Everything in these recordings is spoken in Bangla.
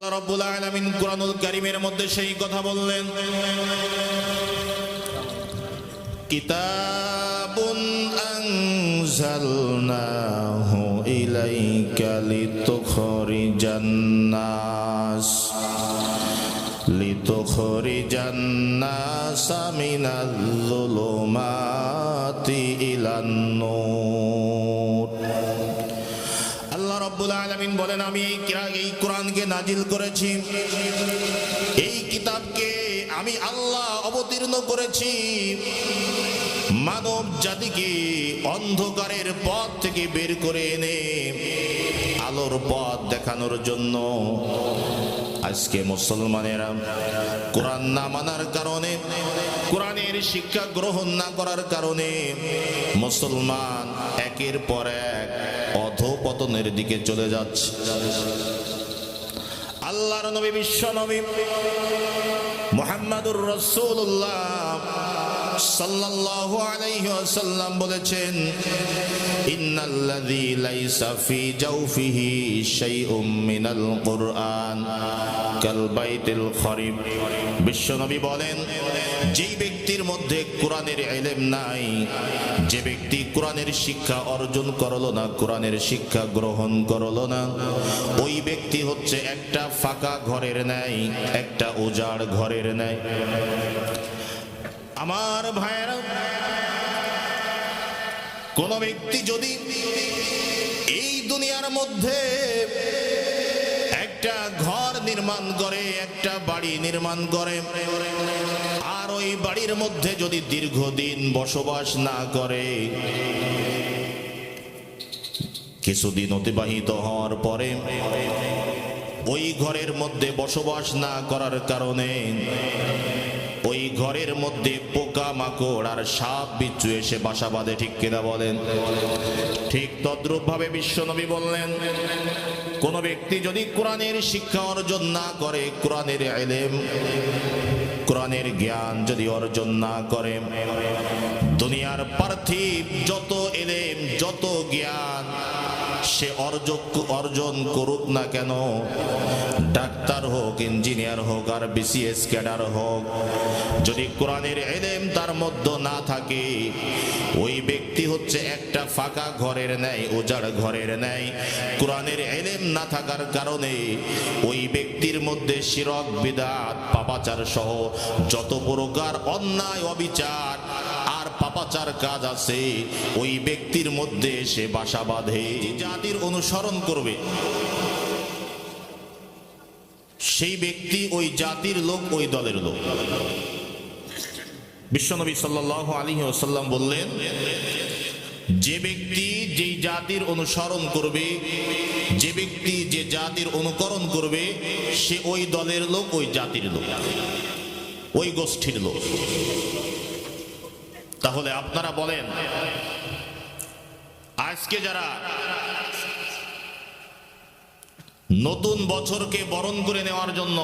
রব্বুল আলামিন কুরআনুল কারীমের মধ্যে সেই কথা বললেন। কিতাবুন আনজালনাহু ইলাইকা লিতুখরিজান নাস লিতুখরিজান নাস মিনাল যুলুমাতি ইলান নূর রব্বুল আলামিন বলেন, আমি এই কোরআনকে নাজিল করেছি। এই কিতাবকে আমি আল্লাহ অবতীর্ণ করেছি। মানব জাতিকে অন্ধকারের পথ থেকে বের করে এনে আলোর পথ দেখানোর জন্য আজকে মুসলমানেরা কোরআন না মানার কারণে, কোরআনের শিক্ষা গ্রহণ না করার কারণে মুসলমান একের পর এক অধপতনের দিকে চলে যাচ্ছে। আল্লাহর নবী বিশ্ব নবী মোহাম্মদুর রাসূলুল্লাহ সাল্লাল্লাহু আলাইহি ওয়াসাল্লাম বলেছেন, ইন্নাল্লাযী লাইসা ফি জাওফিহি শাইউম মিনাল কুরআন কাল বাইতিল খরিব বিশ্বনবী বলেন যেই ব্যক্তির মধ্যে কোরআনের ইলম নাই, যে ব্যক্তি কোরআনের শিক্ষা অর্জন করল না, কোরআনের শিক্ষা গ্রহণ করল না, ওই ব্যক্তি হচ্ছে একটা ফাঁকা ঘরের ন্যায়, একটা উজাড় ঘরের ন্যায়। আমার ভাইয়েরা, কোন ব্যক্তি যদি এই দুনিয়ার মধ্যে একটা ঘর নির্মাণ করে, একটা বাড়ি নির্মাণ করে, আর ওই বাড়ির মধ্যে যদি দীর্ঘদিন বসবাস না করে, কিছুদিন অতিবাহিত হওয়ার পরে ওই ঘরের মধ্যে বসবাস না করার কারণে ঘরের মধ্যে পোকা মাকড় আর সাপ বিচ্ছু এসে বাসা বাঁধে, ঠিক কিনা বলেন? ঠিক তদ্রুপ ভাবে বিশ্বনবী বললেন, কোন ব্যক্তি যদি কোরআনের শিক্ষা অর্জন না করে, কোরআনের এলেম, কোরআনের জ্ঞান যদি অর্জন না করে, দুনিয়ার পার্থিব যত এলেম, যত জ্ঞান সে অর্জন অর্জন করুক না কেন? ডাক্তার হোক, ইঞ্জিনিয়ার হোক, আর বিসিএস ক্যাডার হোক, যদি কোরআনের এলেম তার মধ্যে না থাকে, ওই ব্যক্তি হচ্ছে একটা ফাঁকা ঘরের ন্যায় উজাড় ঘরের ন্যায়। কোরআনের এলেম না থাকার কারণে ওই ব্যক্তির মধ্যে শিরক, বিদাত, পাপাচার সহ যত প্রকার অন্যায়, অবিচার আর পাপাচার কাজ আছে। ওই ব্যক্তির মধ্যে সে বাসা বাঁধে। জাতির অনুসরণ করবে, সেই ব্যক্তি ওই জাতির লোক, ওই দলের লোক। বিশ্বনবী সাল্লাহ আলী ওসাল্লাম বললেন, যে ব্যক্তি যেই জাতির অনুসরণ করবে, যে ব্যক্তি যে জাতির অনুকরণ করবে, সে ওই দলের লোক, ওই জাতির লোক, ওই গোষ্ঠীর লোক। তাহলে আপনারা বলেন, আজকে যারা নতুন বছরকে বরণ করে নেওয়ার জন্য,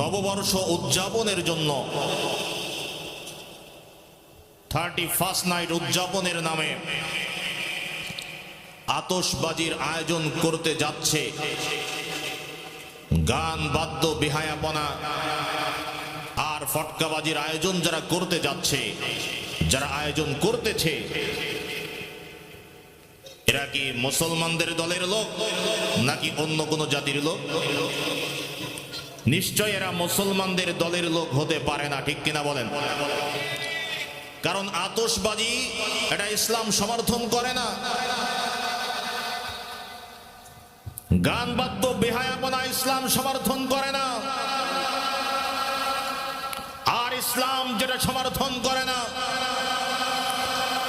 নববর্ষ উদযাপনের জন্য থার্টি ফার্স্ট নাইট উদযাপনের নামে আতসবাজির আয়োজন করতে যাচ্ছে। গান, বাদ্য, বিহায়াপনা ফটকাবাজির আয়োজন যারা করতে যাচ্ছে, যারা আয়োজন করতেছে, এরা কি মুসলমানদের দলের লোক নাকি অন্য কোনো জাতির লোক? নিশ্চয় এরা মুসলমানদের দলের লোক হতে পারে না, ঠিক কিনা বলেন? কারণ আতসবাজি এটা ইসলাম সমর্থন করে না। গান বাদ্য বেহায়াপনা ইসলাম সমর্থন করে না। ইসলাম যেটা সমর্থন করে না,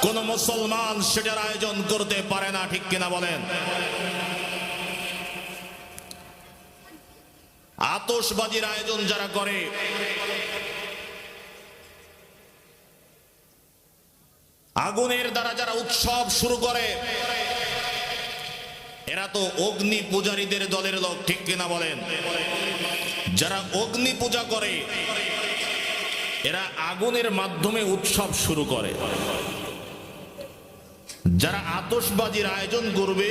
কোন মুসলমান সেটার আয়োজন করতে পারে না, ঠিক কিনা বলেন? আতসবাজির আয়োজন যারা করে, আগুনের দ্বারা যারা উৎসব শুরু করে, এরা তো অগ্নি পূজারীদের দলের লোক, ঠিক কিনা বলেন? যারা অগ্নি পূজা করে এরা আগুনের মাধ্যমে উৎসব শুরু করে। যারা আতসবাজির আয়োজন করবে,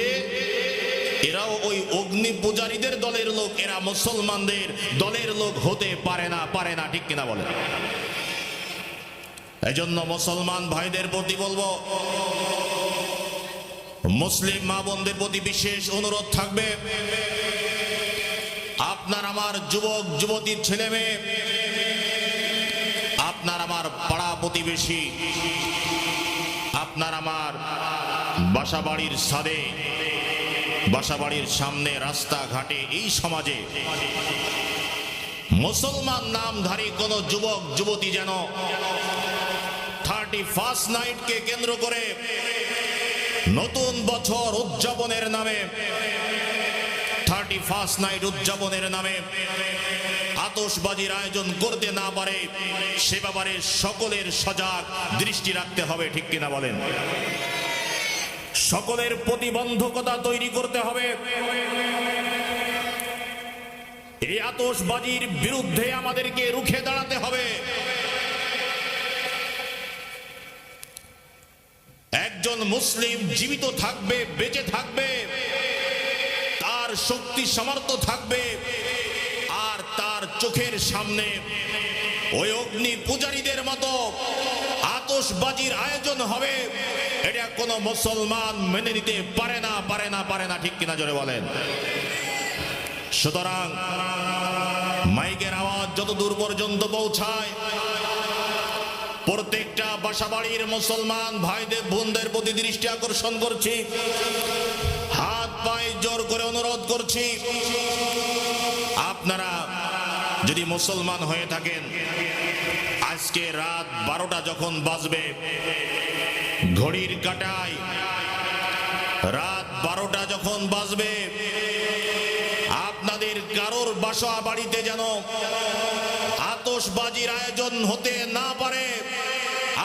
এরাও ওই অগ্নি পূজারীদের দলের লোক, এরা মুসলমানদের দলের লোক হতে পারে না পারে না, ঠিক কিনা বলে এজন্য মুসলমান ভাইদের প্রতি বলব, মুসলিম মা বোনদের প্রতি বিশেষ অনুরোধ থাকবে। আপনার আমার যুবক যুবতীর ছেলে মেয়ে প্রতিবেশী, আপনার আমার বাসা বাড়ির ছাদে বাসা বাড়ির সামনে রাস্তাঘাটে এই সমাজে মুসলমান নামধারী কোন যুবক, যুবতী যেন থার্টি ফার্স্ট নাইটকে কেন্দ্র করে নতুন বছর উদযাপনের নামে থার্টি ফার্স্ট নাইট উদযাপনের নামে আতশবাজির আয়োজন করতে না পারে, সে ব্যাপারে সকলের সজাগ দৃষ্টি রাখতে হবে, ঠিক কিনা বলেন? সকলের প্রতিবন্ধকতা তৈরি করতে হবে। এই আতশবাজির বিরুদ্ধে আমাদেরকে রুখে দাঁড়াতে হবে। একজন মুসলিম জীবিত থাকবে, বেঁচে থাকবে। শক্তি, সামর্থ্য থাকবে। আর তার চোখের সামনে ওই অগ্নি পূজারীদের মতো আতশবাজির আয়োজন হবে। এটা কোনো মুসলমান মেনে নিতে পারে না পারে না পারে না, ঠিক কিনা জোরে বলেন। সুতরাং মাইকের আওয়াজ যত দূর পর্যন্ত পৌঁছায়, প্রত্যেকটা বাসাবাড়ির মুসলমান ভাইদের, বোনদের প্রতি দৃষ্টি আকর্ষণ করছি। জোর করে অনুরোধ করছি। আপনারা যদি মুসলমান হয়ে থাকেন, আজকে রাত বারোটা যখন বাজবে, ঘড়ির কাটায় রাত বারোটা যখন বাজবে, আপনাদের কারোর বাসা বাড়িতে যেন আতশবাজির আয়োজন হতে না পারে,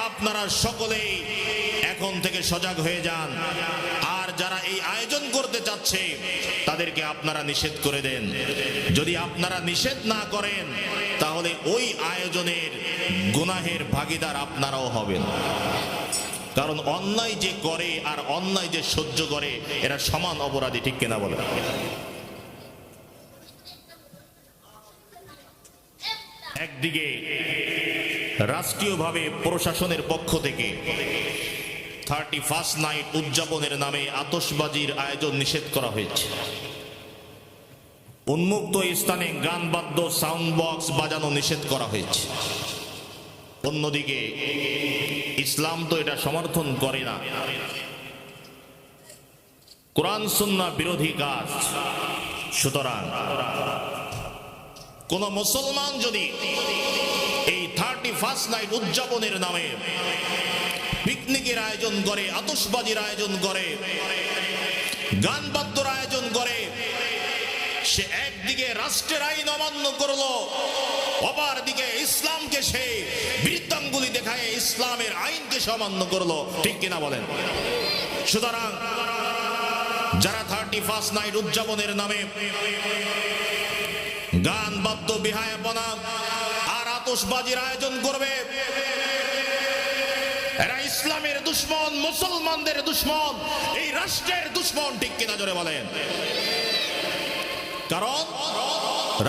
আপনারা সকলেই এখন থেকে সজাগ হয়ে যান। যারা এই আয়োজন করতে চাচ্ছে, তাদেরকে আপনারা নিষেধ করে দেন। যদি আপনারা নিষেধ না করেন, তাহলে ওই আয়োজনের গুনাহের ভাগিদার আপনারাও হবেন। কারণ অন্যায় যে করে আর অন্যায় যে সহ্য করে, এরা সমান অপরাধী, ঠিক কিনা বলে একদিকে রাষ্ট্রীয়ভাবে প্রশাসনের পক্ষ থেকে থার্টি ফার্স্ট নাইট উদযাপনের নামে আতশবাজির আয়োজন নিষেধ করা হয়েছে। উন্মুক্ত স্থানে গান বাদ্য সাউন্ড বক্স বাজানো নিষেধ করা হয়েছে। অন্যদিকে, ইসলাম তো এটা সমর্থন করে না। কোরআন, সুন্না বিরোধী কাজ। সুতরাং, কোন মুসলমান যদি এই থার্টি ফার্স্ট নাইট উদযাপনের নামে পিকনিকের আয়োজন করে, আতশবাজির আয়োজন করে, গান বাদ্যর আয়োজন করে। সে একদিকে রাষ্ট্রের আইন অমান্য করল, অপর দিকে ইসলামকে সে বৃত্তাঙ্গুলি দেখায়, ইসলামের আইনকে অমান্য করল। ঠিক কিনা বলেন? সুতরাং যারা থার্টি ফার্স্ট নাইট উদযাপনের নামে গান বাদ্য বিহায় বিহায়াপনা আর আতশবাজির আয়োজন করবে এরা ইসলামের দুশ্মন, মুসলমানদের দুশ্মন, এই রাষ্ট্রের দুশ্মন ঠিক কিনা জোরে বলেন? কারণ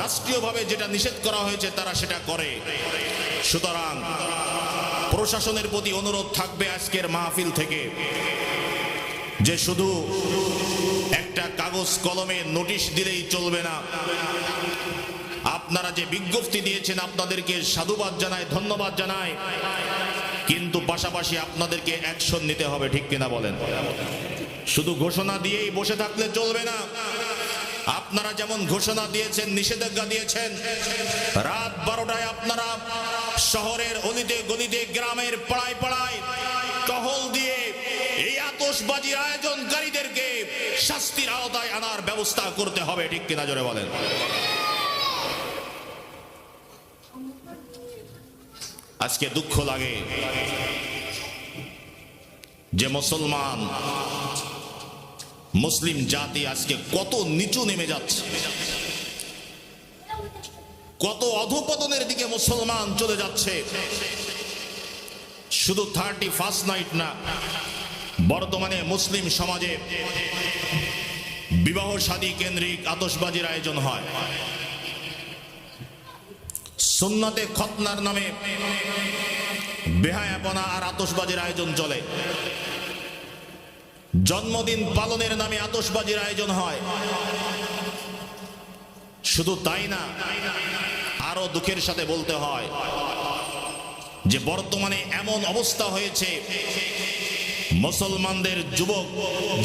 রাষ্ট্রীয়ভাবে যেটা নিষেধ করা হয়েছে তারা সেটা করে। সুতরাং প্রশাসনের প্রতি অনুরোধ থাকবে আজকের মাহফিল থেকে যে শুধু একটা কাগজ কলমে নোটিশ দিলেই চলবে না। আপনারা যে বিজ্ঞপ্তি দিয়েছেন, আপনাদেরকে সাধুবাদ জানায় ধন্যবাদ জানায় কিন্তু পাশাপাশি আপনাদেরকে অ্যাকশন নিতে হবে, ঠিক কিনা বলেন? শুধু ঘোষণা দিয়েই বসে থাকলে চলবে না। আপনারা যেমন ঘোষণা দিয়েছেন, নিষেধাজ্ঞা দিয়েছেন, রাত বারোটায় আপনারা শহরের অলিতে গলিতে, গ্রামের পাড়ায় পাড়ায় টহল দিয়ে এই আতশবাজির আয়োজনকারীদেরকে শাস্তির আওতায় আনার ব্যবস্থা করতে হবে, ঠিক কিনা জোরে বলেন? আজকে দুঃখ লাগে যে মুসলমান, মুসলিম জাতি আজকে কত নিচু নেমে যাচ্ছে। কত অধপতনের দিকে মুসলমান চলে যাচ্ছে। শুধু থার্টি ফার্স্ট নাইট না, বর্তমানে মুসলিম সমাজে বিবাহ শাদী কেন্দ্রিক আতসবাজির আয়োজন হয়। সুন্নাতে খতনার নামে বেহায়াপনা আর আতসবাজির আয়োজন চলে। জন্মদিন পালনের নামে আতসবাজির আয়োজন হয়। শুধু তাই না আরও দুঃখের সাথে বলতে হয় যে বর্তমানে এমন অবস্থা হয়েছে, মুসলমানদের যুবক,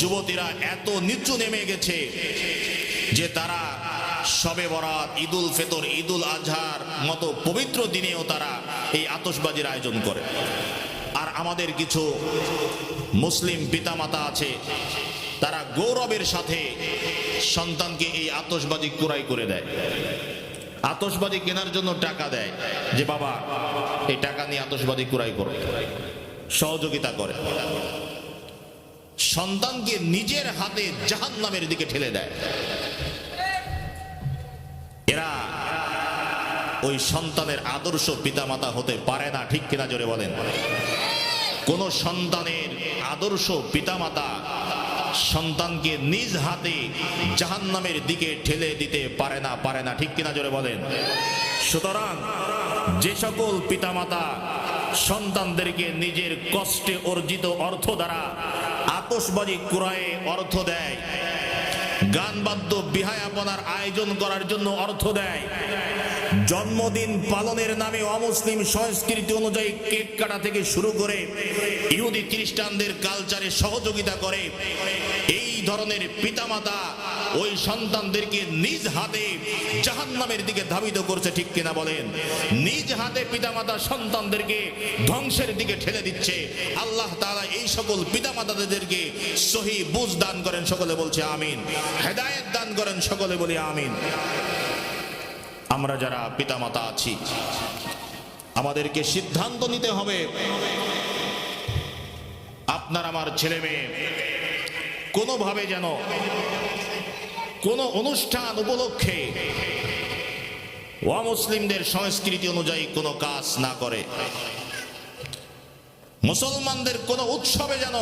যুবতীরা এত নিচু নেমে গেছে যে তারা সবে বরাত, ঈদুল ফেতর, ঈদুল আজহার মতো পবিত্র দিনেও তারা এই আতসবাজির আয়োজন করে। আর আমাদের কিছু মুসলিম পিতামাতা আছে, তারা গৌরবের সাথে সন্তানকে এই আতসবাজি কুড়াই করে দেয়। আতসবাজি কেনার জন্য টাকা দেয় যে, বাবা, এই টাকা নিয়ে আতসবাজি কুড়াই করো। সহযোগিতা করে। সন্তানকে নিজের হাতে জাহান নামের দিকে ঠেলে দেয়। ওই সন্তানের আদর্শ পিতামাতা হতে পারে না, ঠিক কিনা জোরে বলেন। কোন সন্তানের আদর্শ পিতামাতা সন্তানকে নিজ হাতে জাহান্নামের দিকে ঠেলে দিতে পারে না পারে না, ঠিক কিনা জোরে বলেন। সুতরাং যে সকল পিতামাতা সন্তানদেরকে নিজের কষ্টে অর্জিত অর্থ দ্বারা আতসবাজি কুড়ায়ে অর্থ দেয় গান বাদ্য বিহায়াপনার আয়োজন করার জন্য অর্থ দেয়। জন্মদিন পালনের নামে অমুসলিম সংস্কৃতি অনুযায়ী কেক কাটা থেকে শুরু করে ইহুদি খ্রিস্টানদের কালচারে সহযোগিতা করে। এই ধরনের পিতামাতা ওই সন্তানদেরকে নিজ হাতে জাহান্নামের দিকে ধাবিত করছে, ঠিক কিনা বলেন? নিজ হাতে পিতামাতা সন্তানদেরকে ধ্বংসের দিকে ঠেলে দিচ্ছে। আল্লাহ তাআলা এই সকল পিতামাতাদেরকে সহি বুঝ দান করেন, সকলে বলছে আমিন। হেদায়েত দান করেন, সকলে বলি আমিন। আমরা যারা পিতামাতা আছি, আমাদেরকে সিদ্ধান্ত নিতে হবে। আপনার আমার ছেলে মেয়ে কোনোভাবে যেন কোন অনুষ্ঠান উপলক্ষে অমুসলিমদের সংস্কৃতি অনুযায়ী কোনো কাজ না করে। মুসলমানদের কোন উৎসবে যেন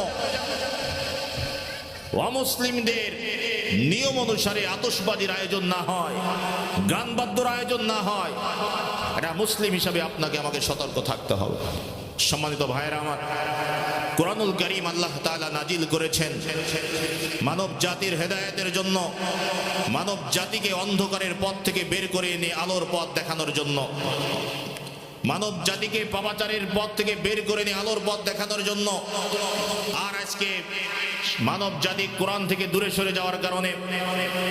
অমুসলিমদের নিয়ম অনুসারে আতসবাজির আয়োজন না হয় গান বাদ্যর আয়োজন না হয় এটা মুসলিম হিসাবে আপনাকে, আমাকে সতর্ক থাকতে হবে। সম্মানিত ভাইয়েরা আমার কোরআনুল করিম আল্লাহ তালা নাজিল করেছেন। মানব জাতির হেদায়েতের জন্য, মানব জাতিকে অন্ধকারের পথ থেকে বের করে এনে আলোর পথ দেখানোর জন্য, মানব জাতিকে পাপাচারের পথ থেকে বের করে নিয়ে আলোর পথ দেখানোর জন্য, আর আজকে মানব জাতি কোরআন থেকে দূরে সরে যাওয়ার কারণে,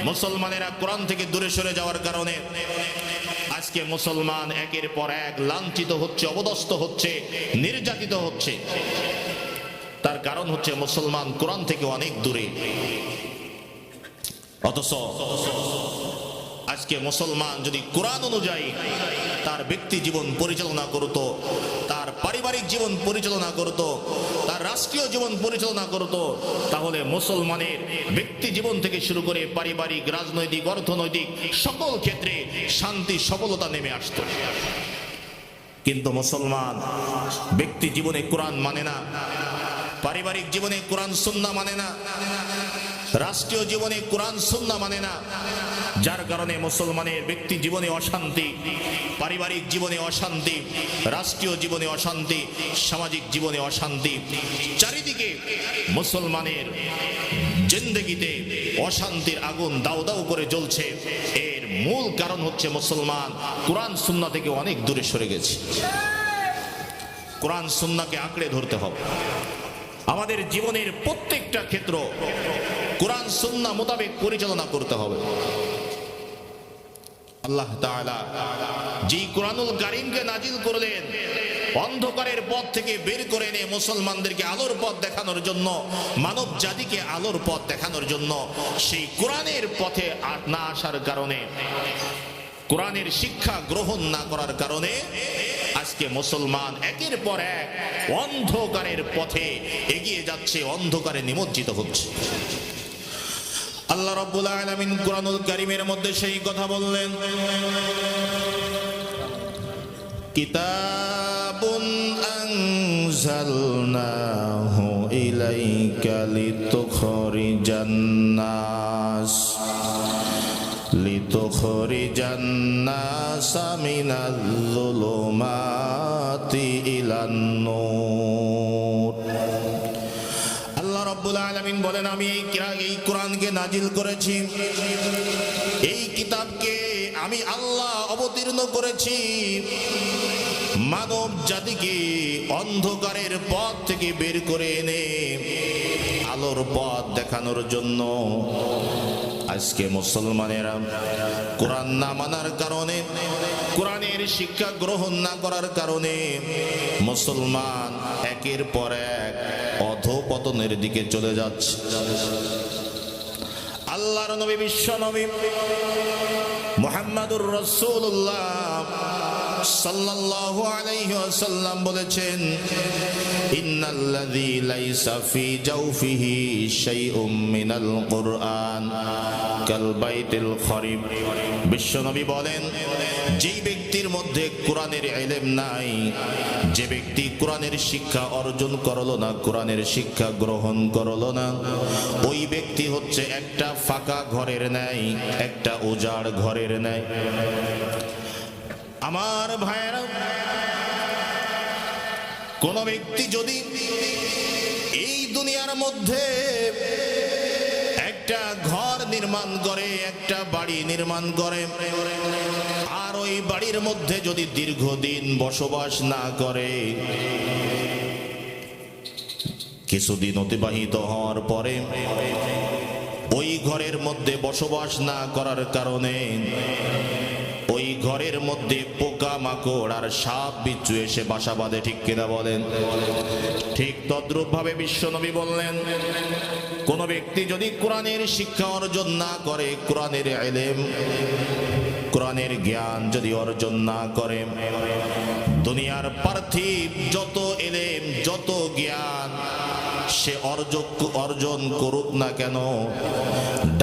মুসলমানেরা কোরআন থেকে দূরে সরে যাওয়ার কারণে, আজকে মুসলমান একের পর এক লাঞ্ছিত হচ্ছে অবদস্ত হচ্ছে, নির্যাতিত হচ্ছে। তার কারণ হচ্ছে মুসলমান কোরআন থেকে অনেক দূরে। অথচ আজকে মুসলমান যদি কোরআন অনুযায়ী তার ব্যক্তি জীবন পরিচালনা করত, তার পারিবারিক জীবন পরিচালনা করত, তার রাষ্ট্রীয় জীবন পরিচালনা করত, তাহলে মুসলমানের ব্যক্তি জীবন থেকে শুরু করে পারিবারিক, রাজনৈতিক, অর্থনৈতিক সকল ক্ষেত্রে শান্তি, সফলতা নেমে আসত। কিন্তু মুসলমান ব্যক্তি জীবনে কোরআন মানে না। পারিবারিক জীবনে কোরআন সুন্না মানে না। রাষ্ট্রীয় জীবনে কোরআন সুন্না মানে না। যার কারণে মুসলমানের ব্যক্তি জীবনে অশান্তি, পারিবারিক জীবনে অশান্তি, রাষ্ট্রীয় জীবনে অশান্তি, সামাজিক জীবনে অশান্তি, চারিদিকে মুসলমানের জিন্দগিতে অশান্তির আগুন দাউ দাউ করে জ্বলছে। এর মূল কারণ হচ্ছে মুসলমান কোরআন সুন্না থেকে অনেক দূরে সরে গেছে। কোরআন সুন্নাকে আঁকড়ে ধরতে হবে। আমাদের জীবনের প্রত্যেকটা ক্ষেত্র কোরআন সুন্না মোতাবেক পরিচালনা করতে হবে। আল্লাহ যেই কোরআনুল কারিমকে নাজিল করলেন, অন্ধকারের পথ থেকে বের করে এনে মুসলমানদেরকে আলোর পথ দেখানোর জন্য, মানব জাতিকে আলোর পথ দেখানোর জন্য সেই কোরআনের পথে না আসার কারণে, কোরআনের শিক্ষা গ্রহণ না করার কারণে আজকে মুসলমান একের পর এক অন্ধকারের পথে এগিয়ে যাচ্ছে, অন্ধকারে নিমজ্জিত হচ্ছে। আল্লাহ রব্বুল আলামিন কুরআনুল কারীমের মধ্যে সেই কথা বললেন, কিতাবুন আনজালনাহু ইলাইকা লিতুখরিজান নাস। لتخرج الناس من الظلمات إلى النور আল্লাহ রব্বুল আলমিন বলেন আমি এই কিরা- এই কোরআনকে নাজিল করেছি এই কিতাবকে আমি আল্লাহ অবতীর্ণ করেছি মানব জাতিকে অন্ধকারের পথ থেকে বের করে এনে আলোর পথ দেখানোর জন্য আজকে মুসলমানেরা কোরআন না মানার কারণে, কোরআনের শিক্ষা গ্রহণ না করার কারণে মুসলমান একের পর এক অধপতনের দিকে চলে যাচ্ছে। আল্লাহর নবী, বিশ্ব নবী মুহাম্মাদুর রাসূলুল্লাহ সাল্লাল্লাহু আলাইহি ওয়াসাল্লাম বলেছেন, ইন্নাল্লাযী লাইসা ফি জাওফিহি শাইউম মিনাল কুরআন। বিশ্বনবী বলেন, যেই ব্যক্তির মধ্যে কোরআনের ইলম নাই, যে ব্যক্তি কোরআনের শিক্ষা অর্জন করল না, কোরআনের শিক্ষা গ্রহণ করল না, ওই ব্যক্তি হচ্ছে একটা ফাঁকা ঘরের ন্যায়, একটা উজাড় ঘরের ন্যায়। আমার ভাইয়েরা, কোন ব্যক্তি যদি এই দুনিয়ার মধ্যে একটা ঘর নির্মাণ করে, একটা বাড়ি নির্মাণ করে। আর ওই বাড়ির মধ্যে যদি দীর্ঘদিন বসবাস না করে, কিছুদিন অতিবাহিত হওয়ার পরে ওই ঘরের মধ্যে বসবাস না করার কারণে ওই ঘরের মধ্যে পোকা, মাকড় আর সাপ বিচ্ছু এসে বাসা বাঁধে, ঠিক কিনা বলেন? ঠিক তদ্রূপ ভাবে বিশ্বনবী বললেন কোন ব্যক্তি যদি কোরআনের শিক্ষা অর্জন না করে, কোরআনের এলেম, কোরআনের জ্ঞান যদি অর্জন না করে, দুনিয়ার পার্থিব যত এলেম, যত জ্ঞান সে অর্জন অর্জন করুক না কেন?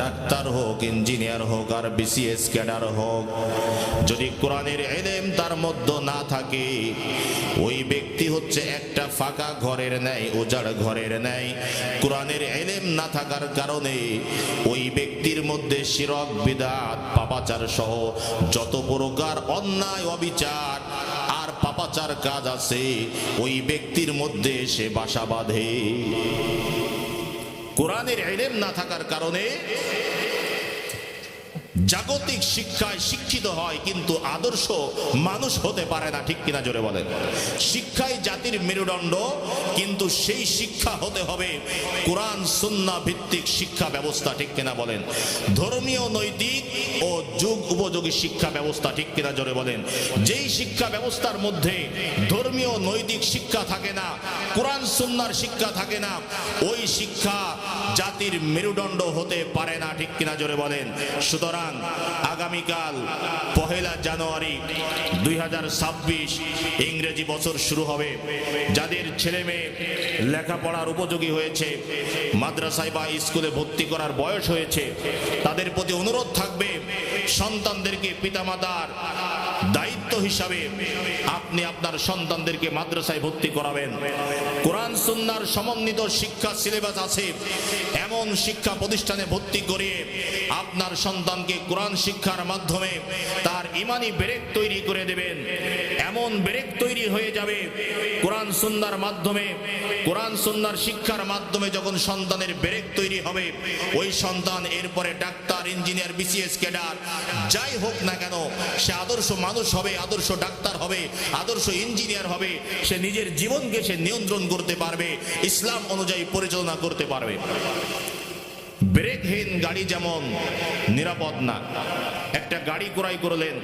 ডাক্তার হোক, ইঞ্জিনিয়ার হোক, আর বিসিএস ক্যাডার হোক, যদি কোরআনের এলেম তার মধ্যে না থাকে, ওই ব্যক্তি হচ্ছে একটা ফাঁকা ঘরের ন্যায়, উজাড় ঘরের ন্যায়। কোরআনের এলেম না থাকার কারণে ওই ব্যক্তির মধ্যে শিরক, বিদাত, পাপাচার সহ যত প্রকার অন্যায়, অবিচার আর পাপাচার কাজ আছে, ওই ব্যক্তির মধ্যে সে বাসা বাঁধে। কোরআনের এলেম না থাকার কারণে জাগতিক শিক্ষায় শিক্ষিত হয়, কিন্তু আদর্শ মানুষ হতে পারে না, ঠিক কিনা জোরে বলেন। শিক্ষাই জাতির মেরুদণ্ড, কিন্তু সেই শিক্ষা হতে হবে কোরআন সুন্না ভিত্তিক শিক্ষা ব্যবস্থা, ঠিক কিনা বলেন। ধর্মীয়, নৈতিক ও যুগ উপযোগী শিক্ষা ব্যবস্থা, ঠিক কিনা জোরে বলেন। যেই শিক্ষা ব্যবস্থার মধ্যে ধর্মীয়, নৈতিক শিক্ষা থাকে না, কোরআন সুন্নার শিক্ষা থাকে না, ওই শিক্ষা জাতির মেরুদণ্ড হতে পারে না, ঠিক কিনা জোরে বলেন। সুতরাং আগামীকাল পহেলা জানুয়ারি দুই হাজার ছাব্বিশ ইংরেজি বছর শুরু হবে। যাদের ছেলে মেয়ে লেখাপড়ার উপযোগী হয়েছে, মাদ্রাসায় বা স্কুলে ভর্তি করার বয়স হয়েছে, তাদের প্রতি অনুরোধ থাকবে সন্তানদেরকে পিতামাতার দায়িত্ব হিসাবে আপনি আপনার সন্তানদেরকে মাদ্রাসায় ভর্তি করাবেন। কোরআন, সুন্নার সমন্বিত শিক্ষা সিলেবাস আছে। এমন শিক্ষা প্রতিষ্ঠানে ভর্তি করিয়ে আপনার সন্তানকে কোরআন শিক্ষার মাধ্যমে তার ইমানি ব্রেক তৈরি করে দেবেন। এমন ব্রেক তৈরি হয়ে যাবে, কোরআন, সুন্নার মাধ্যমে, কোরআন, সুন্নার শিক্ষার মাধ্যমে যখন সন্তানের ব্রেক তৈরি হবে, ওই সন্তান এরপরে ডাক্তার, ইঞ্জিনিয়ার, বিসিএস, ক্যাডার, যাই হোক না কেন, সে আদর্শ মানুষ হবে আদর্শ ডাক্তার হবে, আদর্শ ইঞ্জিনিয়ার হবে, সে নিজের জীবনকে সে নিয়ন্ত্রণ করতে পারবে, ইসলাম অনুযায়ী পরিচালনা করতে পারবে। ব্রেকহীন গাড়ি যেমন নিরাপদ না, একটা গাড়ি ক্রয় করলেন,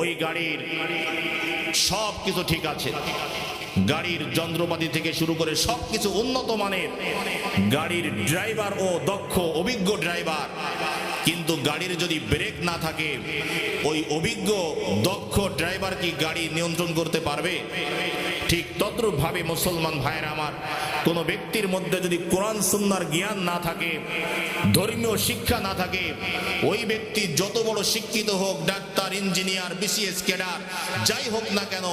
ওই গাড়ির সব কিছু ঠিক আছে। গাড়ির যন্ত্রপাতি থেকে শুরু করে সব কিছু উন্নত মানের, গাড়ির ড্রাইভার ও দক্ষ, অভিজ্ঞ ড্রাইভার কিন্তু গাড়ির যদি ব্রেক না থাকে, ওই অভিজ্ঞ, দক্ষ ড্রাইভার কি গাড়ি নিয়ন্ত্রণ করতে পারবে? ঠিক তদ্রূপভাবে মুসলমান ভাইয়েরা আমার কোনো ব্যক্তির মধ্যে যদি কোরআন সুন্নার জ্ঞান না থাকে, ধর্মীয় শিক্ষা না থাকে, ওই ব্যক্তি যত বড় শিক্ষিত হোক, ডাক্তার, ইঞ্জিনিয়ার, বিসিএস ক্যাডার, যাই হোক না কেন,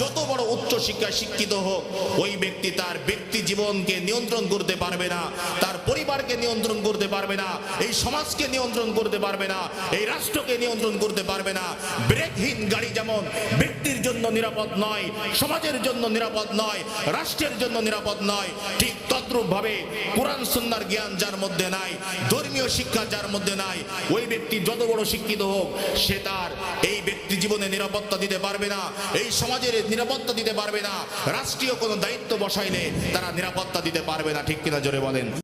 যত বড় উচ্চ শিক্ষা শিক্ষিত হোক, ওই ব্যক্তি তার ব্যক্তি জীবনকে নিয়ন্ত্রণ করতে পারবে না, তার পরিবারকে নিয়ন্ত্রণ করতে পারবে না, এই সমাজকে নিয়ন্ত্রণ করতে পারবে না, এই রাষ্ট্রকে নিয়ন্ত্রণ করতে পারবে না। ব্রেকহীন গাড়ি যেমন ব্যক্তির জন্য নিরাপদ নয়, সমাজের জন্য নিরাপদ নয়, রাষ্ট্রের জন্য নিরাপদ নয় ঠিক তদ্রূপ ভাবে কোরআন, সুন্নার জ্ঞান যার মধ্যে নাই, ধর্মীয় শিক্ষা যার মধ্যে নাই, ওই ব্যক্তি যত বড় শিক্ষিত হোক, সে তার এই ব্যক্তি জীবনে নিরাপত্তা দিতে পারবে না, এই সমাজের নিরাপত্তা দিতে পারবে না, রাষ্ট্রীয় কোনো দায়িত্ব বসাইলে তারা নিরাপত্তা দিতে পারবে না, ঠিক কিনা জোরে বলেন?